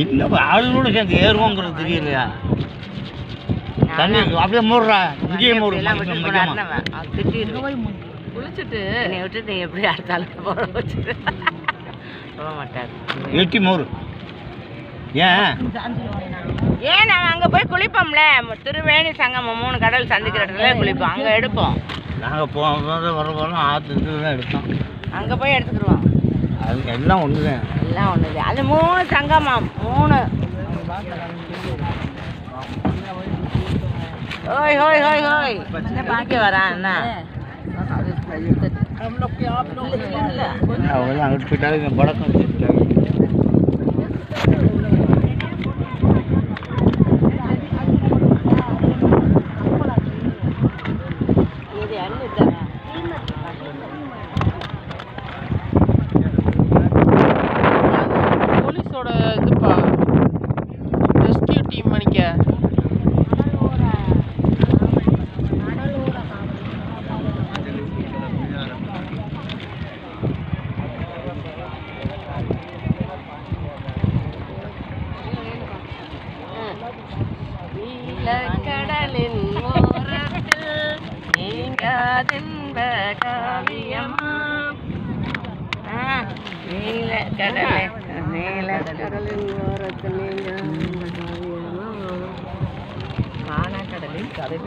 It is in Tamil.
இல்லை ஆளுநோட சேர்ந்து ஏறுவோங்கிறது தெரியலையா? தண்ணி அப்படியே மூடுறா. இங்கேயே மூடு எல்லாம் விட்டு குளிச்சுட்டு என்னை விட்டுட்டு எப்படி அடுத்தாலும் போட வச்சு சொல்ல மாட்டார். எட்டி மூடு. ஏன்? ஏன் நாங்கள் அங்கே போய் குளிப்போம்ல? திருவேணி சங்கமம் மூணு கடல் சந்திக்கிற இடத்துல குளிப்போம். அங்கே எடுப்போம். நாங்கள் போகும்போது வர போகிறோம் ஆற்று தான் எடுத்தோம். அங்கே போய் எடுத்துக்கிடுவோம் எல்லாம் ஒன்று தான் எல்லாம் ஒன்று அது மூணு சங்கமம். மூணு. ஓய் ஹோய் ஹோய் ஹோய். பாக்கி வரான் என்ன? அவங்க அங்கிட்டு போயிட்டாலும் இவன் படக்கம் வச்சுருக்காங்க கடலின் ஓரத்தில் நீங்காதின்ப காவியமா? நீல கடலை நீல கடலின் ஓரத்தில் நீங்க காண கடலில் கதை